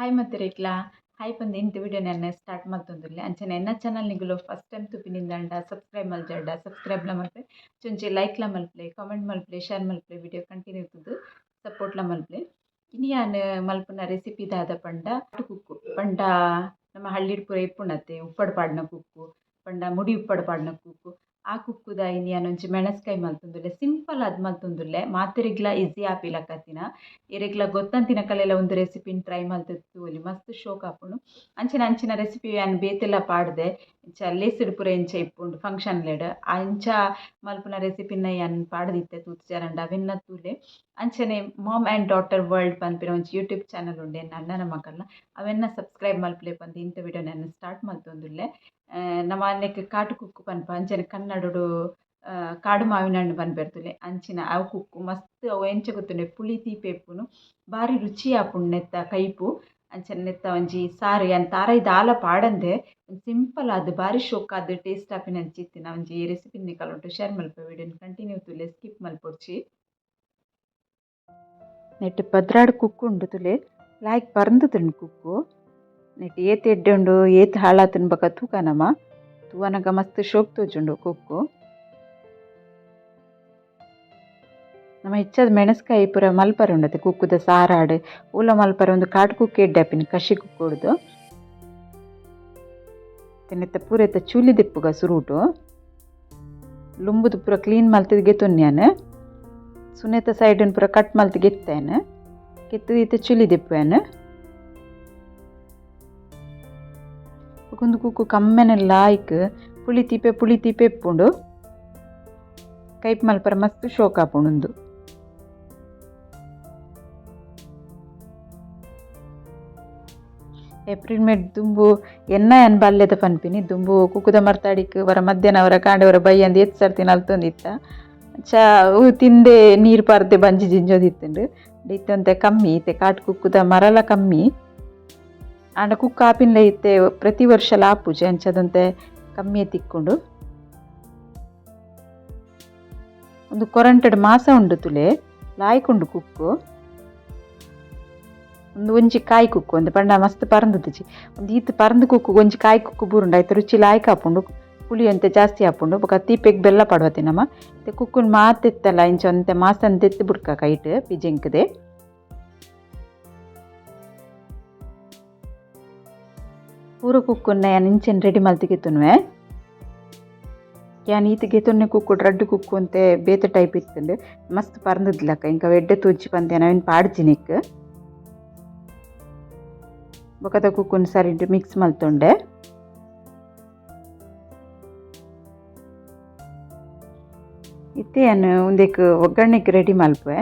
Hi ಮತ್ತೆ ರೇಕ್ಲಾ. Hi ಪಂದ್ ಇಂತ ವಿಡಿಯೋ ನೆನ್ನೆ ಸ್ಟಾರ್ಟ್ ಮಾಡ್ತೊಂದಿರಲಿ. ಅಂಚನೆ ಎನ್ನ ಚಾನಲ್ ನಿಗಲು ಫಸ್ಟ್ ಟೈಮ್ ತುಪಿನಿಂದಾಂಡ ಸಬ್ಸ್ಕ್ರೈಬ್ ಮಲ್ಜಾಡ ಸಬ್ಸ್ಕ್ರೈಬ್ಲ ಮಲ್ಪೆ. ಲೈಕ್ ಲೈಕ್ಲ ಮಲ್ಪಲೆ ಕಾಮೆಂಟ್ ಮಲ್ಪಲೆ ಶೇರ್ ಮಲ್ಪಲೆ ವಿಡಿಯೋ ಕಂಟಿನ್ಯೂ ಇರ್ತದೆ ಸಪೋರ್ಟ್ಲ ಮಲ್ಪಲೆ ಇನ್ನು ಯಾನು ಮಲ್ಪನ ರೆಸಿಪಿ ದಾದ ಪಂಡ ಕುಕ್ಕು. ಪಂಡ ನಮ್ಮ ಹಳ್ಳಿಡ್ ಪೂರ ಇಪ್ಪುಂಡತೆ ಉಪ್ಪಡ್ ಪಾಡ್ನ ಕುಕ್ಕು. ಪಂಡ ಮುಡಿ ಉಪ್ಪಡ್ ಪಾಡ್ನ ಕುಕ್ಕು. ಆ ಕುಕ್ಕುದ ಇನ್ನು ಯಾನೊಂಜಿ ಮೆಣಸ್ಕಾಯಿ ಮಲ್ತೊಂದುಲ್ಲೆ, ಸಿಂಪಲ್ ಆದ್ ಮಲ್ತೊಂದುಲ್ಲೆ, ಮಾತೆರೆಗ್ಲ ಈಸಿ ಆಪಿಲಕತ್ತಿನ ಎರೆಗ್ಲ ಗೊತ್ತಂತಿನ ಕಲೆಲ ಒಂದು ರೆಸಿಪಿನ್ ಟ್ರೈ ಮಲ್ತಿತ್ತು ಒಲಿ ಮಸ್ತ್ ಶೋಕ್ ಆಪುಂಡು. ಅಂಚಿನ ಅಂಚಿನ ರೆಸಿಪಿ ಅನ್ ಬೇತೆಲ್ಲ ಪಾಡ್ದೆ, ಇಂಚ ಲೇಸಿಡ್ ಪೂರ ಇಂಚ ಇಪ್ಪುಂಡು ಫಂಕ್ಷನ್ಲೆಡ್. ಆ ಇಂಚ ಮಲ್ಪುನ ರೆಸಿಪಿನ ಯಾನ್ ಪಾಡ್ದಿತ್ತೆ ತೂತ್ ಜರಂಡ ಅವೆನ್ನ ತೂಲೆ ಅಂಚನೆ ಮಾಮ್ ಆ್ಯಂಡ್ ಡಾಟರ್ ವರ್ಲ್ಡ್ ಪನ್ಪಿನ ಒಂಜಿ ಯೂಟ್ಯೂಬ್ ಚಾನಲ್ ಉಂಡೆ ನನ್ನ ಅಣ್ಣನ ಮಕ್ಕಳ್ನ ಅವೆನ್ನ ಸಬ್ಸ್ಕ್ರೈಬ್ ಮಲ್ಪಲೆ ಪಂದ್ ಇಂಥ ವಿಡಿಯೋ ನಾನು ಸ್ಟಾರ್ಟ್ ಮಲ್ತೊಂದುಲ್ಲೆ. ನಮ್ಮ ಅನ್ನೆಕ್ ಕಾಟು ಕುಕ್ಕು ಪನ್ಪ ಅಂಚನೆ ಕನ್ನಡಡು ಕಾಡು ಮಾವಿನ ಹಣ್ಣು ಪನ್ಪೆರ್ತುಲೆ ಅಂಚಿನ ಅವು ಕುಕ್ಕು ಮಸ್ತ್ ಅವು ಎಂಚ ಗೊತ್ತುಂಡೆ ಪುಳಿ ತೀಪೆ ಇಪ್ಪುನು ಬಾರಿ ರುಚಿ ಆಪುಂಡು ನೆತ್ತ ಕೈಪು ಅಂಚನೆ ನೆತ್ತ ಒಂಜಿ ಸಾರು ಯಾನ್ ತಾರೈದ ಆಲ ಪಾಡಂದೆ ಸಿಂಪಲ್ ಆದ್ ಬಾರಿ ಶೋಕಾದ್ ಟೇಸ್ಟ್ ಆಪಿನ ಅಂಚಿತ್ತಿನ ಒಂಜಿ ರೆಸಿಪಿನಿ ಕಲುಂಟು ಶೇರ್ ಮಲ್ಪ ವಿಡಿಯೋನ್ ಕಂಟಿನ್ಯೂ ತುಲೆ ಸ್ಕಿಪ್ ಮಲ್ಪೊಡ್ಚಿ ನೆಟ್ ಪದ್ರಾಡ್ ಕುಕ್ಕು ಉಂಡು ತುಲೆ ಲಾಯ್ಕ್ ಪರ್ಂದುತುಂಡು ಕುಕ್ಕು ನೆಟ್ ಏತ್ ಎಡ್ಡೆ ಉಂಡು ಹಾಳ ಹಾಳಾತುಂಡು ಬೊಕ ತೂಕನಮ ತೂವನಗ ಮಸ್ತ್ ಶೋಕ್ ತೋಜುಂಡು ಕುಕ್ಕು. ನಮ ಇಚ್ಚದ ಮೆಣಸ್ಕಾಯಿ ಪೂರ ಮಲ್ಪರ ಉಂಡತೆ, ಕುಕ್ಕುದ ಸಾರಾಡು. ಉಲ ಮಲ್ಪರ ಒಂದು ಕಾಡು ಕುಕ್ಕು ಎಡ್ಡೆ ಕಷಿ ಕುಕ್ಕುಡ್ದು ತೆನೆತ್ತ ಪೂರ ಎತ್ತ ಚೂಲಿ ದಿಪ್ಪುಗ ಸುರುಟು. ಲುಂಬುದು ಪೂರ ಕ್ಲೀನ್ ಮಲ್ತದ ಗೆತೊನ್ಯಾನ್ ಸುನೇತ ಸೈಡನ್ನು ಪೂರ ಕಟ್ ಮಲ್ತ್ ಗೆತ್ತೇನೆ. ಗೆತ್ತದ ಇತ್ತ ಚುಲಿ ದಿಪ್ಪೇನ್ ಒಂದು ಕುಕ್ಕು ಕಮ್ಮೆನೆ ಲಾಯ್ಕ್ ಪುಳಿ ತೀಪೆ ಇಪ್ಪುಂಡು. ಕೈಪ್ ಮಲ್ಪರ ಮಸ್ತ್ ಶೋಕ ಆಪುಂಡು ಏಪ್ರಿಲ್ ಮೇಡ್ ದುಂಬು ಎನ್ನ ಎನ್ ಬಾಲ್ಯದ ಪನ್ಪಿನಿ. ದುಂಬು ಕುಕ್ಕುದ ಮರ್ತಾಡಿಕ್ ವರ ಮಧ್ಯಾಹ್ನ ಅವರ ಕಾಂಡವರ ಬೈ ಅಂದ್ ಎತ್ ಸರ್ತಿ ನಲ್ತೊಂದಿತ್ತ. ಚಾ ತಿಂದೆ ನೀರು ಪಾರ್ದೆ ಬಂಜಿ ಜಿಂಜೋದಿತ್ತುಂಡು. ಇತ್ತಂತೆ ಕಮ್ಮಿ, ಇತ್ತೆ ಕಾಟ್ ಕುಕ್ಕುದ ಮರಲ ಕಮ್ಮಿ. ಆಂಡ ಕುಕ್ಕ ಆಪಿನ್ಲ ಇತ್ತೆ ಪ್ರತಿ ವರ್ಷ ಲಾಪುಜಿ ಅಂಚದಂತೆ ಕಮ್ಮಿ ತಿಕ್ಕೊಂಡು ಒಂದು ಕೊರಂಟೆಡ್ ಮಾಸ ಉಂಡು ತುಲೆ, ಲಾಯ್ಕೊಂಡು ಕುಕ್ಕು. ಒಂದು ಒಂಜಿ ಕಾಯಿ ಕುಕ್ಕು, ಒಂದು ಪಂಡ ಮಸ್ತ್ ಪರಂದುದಿಜಿ ಒಂದು ಈತ್ ಪರಂದು ಕುಕ್ಕು ಒಂಜಿ ಕಾಯಿ ಕುಕ್ಕು ಬೂರುಂಡು ಆಯ್ತು ರುಚಿ ಲಾಯ್ಕ ಆಪುಂಡು ಪುಳಿ ಅಂತೆ ಜಾಸ್ತಿ ಆಪುಂಡು, ಬೊಕ ತೀಪೆಗ್ ಬೆಲ್ಲ ಪಡ್ವತಿ ನಮ್ಮ ಕುಕ್ಕುನ್ ಮಾತೆತ್ತಲ್ಲ ಇಂಚ ಒಂತೆ ಮಾಸನ್ ತೆತ್ತಿ ಬುಡ್ಕ ಕೈಟ್, ಪಿಜೆಂಕ್ದೆ. ಪೂರ ಕುಕ್ಕುನ್ನ ಯಾನ್ ಇಂಚೆನ್ ರೆಡಿ ಮಲ್ತಿಗೆತ್ತುನ್ವೆ ಯಾನ್ ಈತ್ ಗೆತೊನ್ನೆ ಕುಕ್ಕು ರಡ್ಡು ಕುಕ್ಕು ಅಂತೆ ಬೇತೆ ಟೈಪ್ ಇತ್ತುಂಡು ಮಸ್ತ್ ಪರಂದುದ್ಲಕ ಇಂಕ ಎಡ್ಡೆ ತೂಜಿ ಪಂದೆ ನಾವೇನು ಪಾಡ್ಜಿನಿಕ್ ಬೊಕದ ಕುಕ್ಕುನ್ ಸರಿಡ್ ಮಿಕ್ಸ್ ಮಲ್ತೊಂಡೆ ಇತ್ತೆ ಏನು ಒಂದೇಕ್ ಒಗ್ಗರಣೆಗ್ ರೆಡಿ ಮಲ್ಪೆ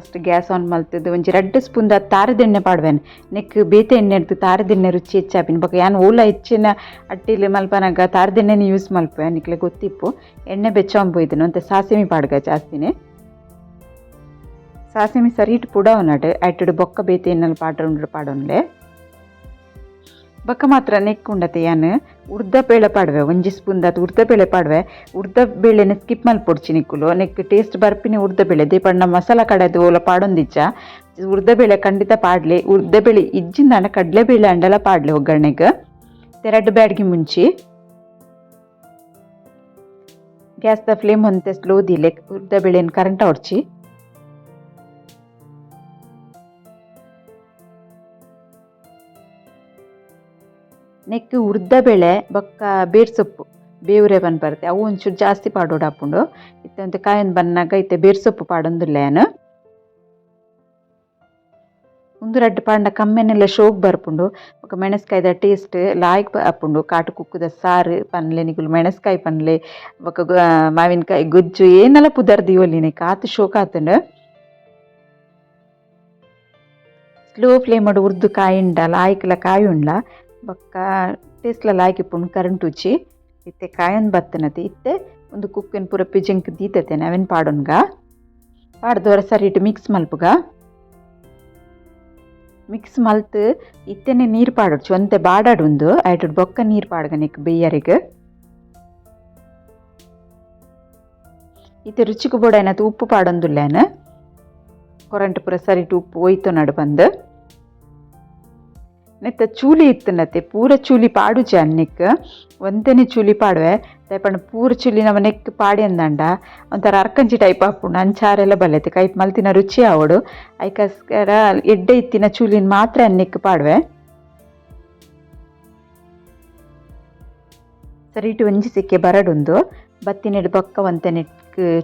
ಫಸ್ಟ್ ಗ್ಯಾಸ್ ಆನ್ ಮಲ್ತದ್ದು. ಒಂಜಿ ರಡ್ಡ್ ಸ್ಪೂನ್ ದ ತಾರದೆಣ್ಣೆ ಪಾಡ್ವೆನ್. ನೆಕ್ ಬೇತೆ ಎಣ್ಣೆ ಎಡ್ದು ತಾರದೆಣ್ಣೆ ರುಚಿ ಹೆಚ್ಚಾಪಿನ. ಬೊಕ ಯಾನ್ ಓಲ ಹೆಚ್ಚಿನ ಅಟ್ಟಿಲಿ ಮಲ್ಪನಾಗ ತಾರದೆಣ್ಣೆನೇ ಯೂಸ್ ಮಲ್ಪೆ ನಿಕ್ಲೆ ಗೊತ್ತಿಪ್ಪು. ಎಣ್ಣೆ ಬೆಚ್ಚೊಂಬೋಯ್ದನು ಅಂತ ಸಾಸಿಮಿ ಪಾಡ್ಗ ಜಾಸ್ತಿನೇ. ಸಾಸಿಮಿ ಸರಿಟ್ ಪುಡ ಉನ್ನಡ್ ಐಟಡ್ ಬೊಕ್ಕ ಬೇತೆ ಎಣ್ಣೆಲ್ ಪಾಡ್ರ ಉಂಡು ಪಾಡೊನ್ಲೆ ಬೊಕ್ಕ ಮಾತ್ರ ನೆಕ್ ಉಂಡತೆ ಯಾನ್? ಉರ್ದ ಬೇಳೆ ಪಾಡ್ವೆ, ಒಂಜಿ ಸ್ಪೂನ್ ದಾತ್ ಉರ್ದ ಬೇಳೆ ಪಾಡ್ವೆ. ಉರ್ದ ಬೇಳೆನೆ ಸ್ಕಿಪ್ ಮಲ್ಪೊಡ್ಚಿ ನಿಕ್ಕುಲು ನೆಕ್ ಟೇಸ್ಟ್ ಬರ್ಪಿನಿ ಉರ್ದ ಬೇಳೆ. ದೇಪಣ್ಣ ಮಸಾಲ ಕಡೆದು ಓಲ ಪಾಡೊಂದಿಚ್ಚ. ಉರ್ದ ಬೇಳೆ ಖಂಡಿತ ಪಾಡ್ಲೆ. ಉರ್ದ ಬೇಳೆ ಇಜ್ಜಿಂದಾಂಡ ಕಡ್ಲೆ ಬೇಳೆ ಅಂಡಲ ಪಾಡ್ಲೆ ಒಗ್ಗರಣೆಗ್. ತೆರಡ್ ಬ್ಯಾಡ್ಗಿ ಮುಂಚಿ. ಗ್ಯಾಸ್ ದ ಫ್ಲೇಮ್ ಹೊಂತೆ ಸ್ಲೋ ದಿಲೆ ಉರ್ದ ಬೇಳೆನ್ ಕರೆಂಟ ಹೊಡ್ಚಿ ನೆಕ್ ಉರ್ದ ಬೆಳೆ, ಬೊಕ್ಕ ಬೇರ್ ಸೊಪ್ಪು, ಬೇವ್ರೆ ಬನ್ ಬರುತ್ತೆ. ಅವು ಒಂಚೂರು ಜಾಸ್ತಿ ಪಾಡೋಡು ಹಾಪುಂಡು ಇತ್ತಂತ ಕಾಯನ್ ಬನ್ನಾಗ ಇತ್ತೆ ಬೇರ್ ಸೊಪ್ಪು ಪಾಡೊಂದುಲ್ಲ ಏನು. ಒಂದು ರಡ್ಡು ಪಾಂಡ ಕಮ್ಮೆನೆಲ್ಲ ಶೋಕ್ ಬರ್ಪುಂಡು. ಬೊಕ ಮೆಣಸ್ಕಾಯ್ದ ಟೇಸ್ಟ್ ಲಾಯ್ಕ್ ಆಪುಂಡು ಕಾಟು ಕುಕ್ಕುದ ಸಾರು ಪನ್ಲೆ, ನಿಗುಲು ಮೆಣಸ್ಕಾಯಿ ಪನ್ಲೆ ಬೊಕ ಮಾವಿನಕಾಯಿ ಗೊಜ್ಜು ಏನೆಲ್ಲ ಪುದರ್ದಿ ಒಲಿನೆ ಕಾತು ಶೋಕ್ ಆತುಂಡು. ಸ್ಲೋ ಫ್ಲೇಮ್ ಉರ್ದು ಕಾಯಿ ಉಂಡ ಲಾಯ್ಕ್ಲ ಕಾಯಿ ಉಂಡ್ಲ ಬೊಕ್ಕ ಟೇಸ್ಟ್ಲ ಲಾಯ್ಕ್ ಇಪ್ಪುಂಡು ಕರೆಂಟ್ ಉಚ್ಚಿ ಇತ್ತೆ ಕಾಯೊಂದು ಬತ್ತನತೆ ಇತ್ತೆ ಒಂದು ಕುಕ್ಕಿನ ಪೂರ ಪಿಜಂಕ್ ದೀತತೆ ನಾವೇನು ಪಾಡೋನ್ಗ. ಪಾಡ್ದೋರ ಸರಿ ಇಟ್ಟು ಮಿಕ್ಸ್ ಮಲ್ಪುಗ. ಮಿಕ್ಸ್ ಮಲ್ತ್, ಇತ್ತೆನೆ ನೀರು ಪಾಡೋಡು ಒಂತೆ ಬಾಡಾಡುಂದು ಐಟ್ ಬೊಕ್ಕ ನೀರು ಪಾಡ್ಗ ನೆಕ್ ಬೇಯರಿಗೆ ಇತ್ತೆ ರುಚಿಗೆ ಬೋಡೈನತ್ ಉಪ್ಪು ಪಾಡೊಂದುಲ್ಲೇನ. ಕೊರಂಟ್ ಪೂರ ಸರಿಟ್ ಉಪ್ಪು ಒಯ್ತು ನಡು ಬಂದು. ನೆತ್ತ ಚೂಲಿ ಇತ್ತನತ್ತೆ ಪೂರ ಚೂಲಿ ಪಾಡುಜೆ ಅನ್ನೆಕ್ ಒಂದನೇ ಚೂಲಿ ಪಾಡುವೆ ದಯಪಂಡ ಪೂರ ಚೂಲಿ ನಮ್ಮ ನೆಕ್ ಪಾಡಿ ಅಂದಂಡ. ಒಂಥರ ಅರ್ಕಂಜಿ ಟೈಪ್ ಹಾಪುಂಡು ಅಂಚಾರೆಲ್ಲ ಬಲ್ಲೈತೆ ಕೈ ಮಲ್ತಿನ ರುಚಿ ಆವಡು. ಐಕಸ್ಕರ ಎಡ್ಡೆ ಇತ್ತಿನ ಚೂಲಿನ ಮಾತ್ರ ಅನ್ನಿಕ್ ಪಾಡುವೆ. ಸರಿಟ್ ಒಂಜಿ ಸಿಕ್ಕೆ ಬರಡುಂದು. ಬತ್ತಿನೆಡ್ ಬೊಕ್ಕ ಒಂತೆನೆಟ್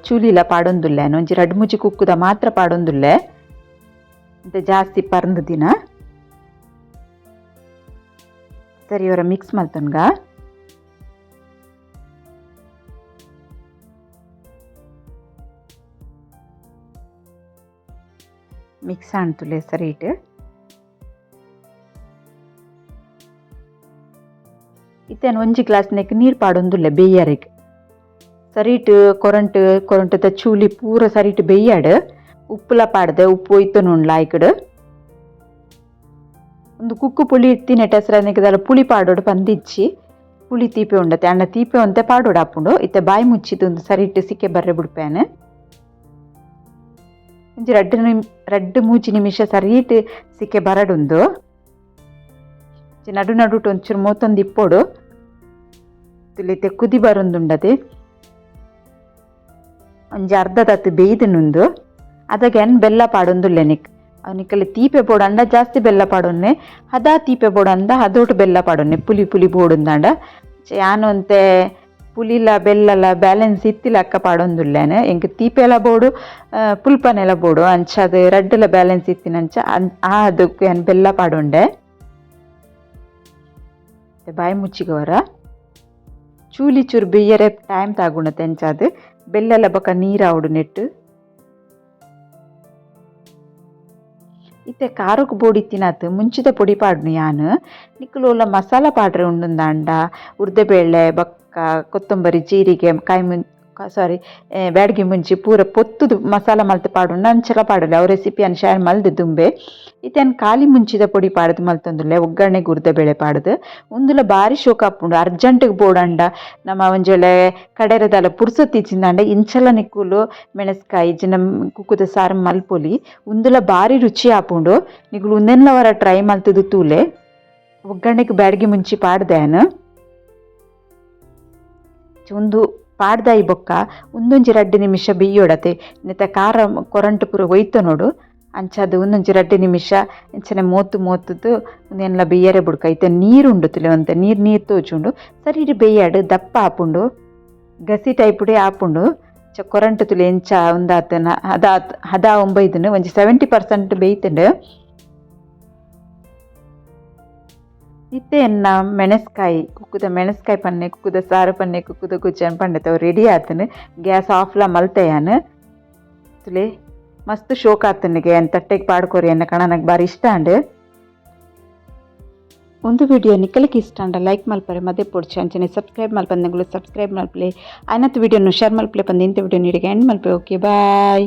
ಚೂಲಿಲ ಪಾಡೊಂದುಲ್ಲೆ, ಒಂಜಿ ರಡ್ ಮುಜಿ ಕುಕ್ಕುದ ಮಾತ್ರ ಪಾಡೊಂದುಲ್ಲೆ. ಅಂತ ಜಾಸ್ತಿ ಪರಂದು ದಿನ. ಸರಿ ಇವರ ಮಿಕ್ಸ್ ಮಲ್ತನ್ಗ ಮಿಕ್ಸ್ ಆಣ್ತುಲೆ ಸರಿಟ್ ಇತ್ತೇನು ಒಂಜಿ ಗ್ಲಾಸ್ ನೆಕ್ ನೀರು ಪಾಡೊಂದುಲ್ಲೆ ಬೇಯ್ಯರಿಗೆ ಸರಿಟ್ ಕೊರಂಟ್ ಕೊರಂಟದ ಚೂಲಿ ಪೂರ ಸರಿಟ್ ಬೇಯ್ಯಾಡ್ ಉಪ್ಪುಲ ಪಾಡ್ದೆ ಉಪ್ಪು ಒಯ್ತು ನುಣ್ಲ ಆಯ್ಕಡ್ ಒಂದು ಕುಕ್ಕು ಪುಳಿ ಇತ್ತಿನ ಹೆಸರನಿಗೆ ಪುಳಿ ಪಾಡೋಡು ಪಂದಿಚ್ಚಿ ಪುಳಿ ತೀಪೆ ಉಂಡತೆ ಅಣ್ಣ ತೀಪೆ ಒಂತೆ ಪಾಡೋಡು ಹಾಪುಂಡು. ಇತ್ತೆ ಬಾಯಿ ಮುಚ್ಚಿದ್ದು ಒಂದು ಇಟ್ಟು ಸಿಕ್ಕೆ ಬರ್ರೆ ಬಿಡ್ಪೇನೆ. ಒಂಜಿ ರಡ್ಡು ನಿಮ್, ರಡ್ಡು ಮೂಜಿ ನಿಮಿಷ ಸರೀಟ್ ಸಿಕ್ಕೆ ಬರಡುಂದು ನಡು ನಡುಟ್ ಒಂಚೂರು ಮೂತೊಂದು ಇಪ್ಪೋಡು. ತುಲಿತೆ ಕುದಿ ಬರೊಂದುಂಡದೆ ಒಂಜಿ ಅರ್ಧ ತತ್ತು ಬೇಯ್ದನುಂದು ಅದಾಗ ಎನ್ ಬೆಲ್ಲ ಪಾಡೊಂದುಲ್ಲೆ ನಿಕ್. ಅವನಿಕಲ್ಲಿ ತೀಪೆ ಬೋಡಂಡ ಜಾಸ್ತಿ ಬೆಲ್ಲ ಪಾಡೊನ್ನೆ, ಹದ ತೀಪೆ ಬೋಡಂದ ಹದೋಟು ಬೆಲ್ಲ ಪಾಡೊನ್ನೆ, ಪುಲಿ ಪುಲಿ ಬೋಡುಂದಾಂಡ ಯಾನೊಂತೆ ಪುಲಿಲ ಬೆಲ್ಲಲ ಬ್ಯಾಲೆನ್ಸ್ ಇತ್ತಿಲ ಅಕ್ಕ ಪಾಡೊಂದುಲ್ಲೇನೆ. ಎಂಕ್ ತೀಪೆಲ ಬೋಡು ಪುಲ್ಪನೆಲ ಬೋಡು ಅಂಚ, ಅದು ರಡ್ಡುಲ ಬ್ಯಾಲೆನ್ಸ್ ಇತ್ತಿನಂಚ ಆ ಅದಕ್ಕೆ ಬೆಲ್ಲ ಪಾಡೊಂಡೆ. ಬಾಯಿ ಮುಚ್ಚಿಗವರ ಚೂಲಿ ಚೂರು ಬೇಯರೆ ಟೈಮ್ ತಾಗುಣತೆ ಎಂಚಾದು ಬೆಲ್ಲೆಲ್ಲ ಬೊಕ ನೀರು ನೆಟ್ಟು ಇತ್ತೆ ಕಾರಕ್ಕೆ ಬೋಡಿ ತಿನ್ನತ್ ಮುಂಚಿದ ಪೊಡಿ ಪಾಡ್ನು ಯಾನು. ನಿಕ್ಕಲೋಲ ಮಸಾಲ ಪಾಡ್ರೆ ಉಂಡುಂದಾಂಡ ಉರ್ದೆಬೇಳೆ ಬಕ್ಕ, ಕೊತ್ತಂಬರಿ, ಜೀರಿಗೆ, ಕಾಯಿ ಸಾರಿ ಬ್ಯಾಡ್ಗೆ ಮುಂಚಿ ಪೂರ ಪೊತ್ತುದು ಮಸಾಲ ಮಲ್ತು ಪಾಡುಂಡು ಅಂಚಲ ಪಾಡಲೆ ಅವು ರೆಸಿಪಿ ಅನ್ ಶೇರ್ ಮಲ್ದೆ ದುಂಬೆ ಇತ್ತೇನು ಖಾಲಿ ಮುಂಚಿದ ಪೊಡಿ ಪಾಡ್ದು ಮಲ್ತೊಂದುಲ್ಲೆ ಒಗ್ಗರಣೆಗೆ ಉರ್ದೆಬೇಳೆ ಪಾಡ್ದು ಉಂದುಲ ಬಾರಿ ಶೋಕ ಆಪುಂಡು ಅರ್ಜೆಂಟ್ಗೆ ಬೋಡಂಡ ನಮ್ಮ ಒಂಜೊಲೆ ಕಡೆರದಲ ಪುರ್ಸೊತ್ತಿಚ್ಚಿಂದಾಂಡ ಇಂಚಲ ನಿಕ್ಕುಲು ಮೆಣಸ್ಕಾಯಿ ಜಿನ ಕುಕ್ಕುದ ಸಾರು ಮಲ್ಪೊಲಿ ಉಂದುಲ ಬಾರಿ ರುಚಿ ಆಪುಂಡು ನಿಗುಲು ಉಂದೆನ್ಲವರ ಟ್ರೈ ಮಲ್ತದು ತೂಲೆ ಒಗ್ಗರಣೆಗೆ ಬ್ಯಾಡ್ಗೆ ಮುಂಚಿ ಪಾಡ್ದೇನು ಒಂದು ಪಾಡ್ದಾಯಿ ಬೊಕ್ಕ ಉಂದೊಂಜಿ ರಡ್ಡು ನಿಮಿಷ ಬೇಯೋಡತೆ ನೆತ್ತ ಕಾರ ಕೊರಂಟು ಪೂರ ಒಯ್ತು ನೋಡು. ಅಂಚದು ಒಂದೊಂಜಿ ರಡ್ಡು ನಿಮಿಷ ಇಂಚನೆ ಮೋತು ಮೋತದ್ದು ಒಂದೆಲ್ಲ ಬೇಯರೆ ಬುಡ್ಕ. ಐತೆ ನೀರು ಉಂಡು ತುಲೆ ಅಂತ ನೀರು ನೀರು ತೋಚುಂಡು ಸರಿ ಬೇಯ್ಯಾಡು. ದಪ್ಪ ಆಪುಂಡು. ಗಸಿ ಟೈಪುಡೆ ಆಪುಂಡು. ಚ ಕೊರಂಟು ತುಲೆ ಎಂಚ ಒಂದಾತನ ಹದ ಹದ ಒಂಬೈದನು ಒಂಜಿ ಸೆವೆಂಟಿ ಪರ್ಸೆಂಟ್ ಬೇಯ್ತಂಡು. ಇತ್ತೆ ಎನ್ನ ಮೆಣಸ್ಕಾಯಿ, ಕುಕ್ಕುದ ಮೆಣಸ್ಕಾಯಿ ಪನ್ನೆ ಕುಕ್ಕುದ ಸಾರು ಪನ್ನೆ ಕುಕ್ಕುದ ಗುಜ್ಜನ್ ಪಂಡೆ ತವ ರೆಡಿ ಆತನು. ಗ್ಯಾಸ್ ಆಫ್ಲ ಮಲ್ತೆಯಾನು. ತುಲೆ ಮಸ್ತ್ ಶೋಕ್ ಆತನಿಗೆ ಏನು ತಟ್ಟೆಗೆ ಪಾಡ್ಕೋರಿ ಎನ್ನ ಕಣ ನನಗೆ ಬಾರಿ ಇಷ್ಟ ಅಂಡ್. ಒಂದು ವಿಡಿಯೋ ನಿಕ್ಕಲಿಕ್ಕೆ ಇಷ್ಟ ಅಂಡ ಲೈಕ್ ಮಲ್ಪರೆ ಮದ್ದೆ ಪೊಡ್ಚಿ ಅಂಚನೆ ಸಬ್ಸ್ಕ್ರೈಬ್ ಮಲ್ಪಂದಂಗಳು ಸಬ್ಸ್ಕ್ರೈಬ್ ಮಲ್ಪಲೆ. ಆಯ್ನತ್ತು ವಿಡಿಯೋನು ಶೇರ್ ಮಲ್ಪಲೆ, ಬಂದು ಇಂಥ ವಿಡಿಯೋ ನೀಡಿಗೆ ಎಂಡ್ ಮಲ್ಪೆ ಓಕೆ ಬಾಯ್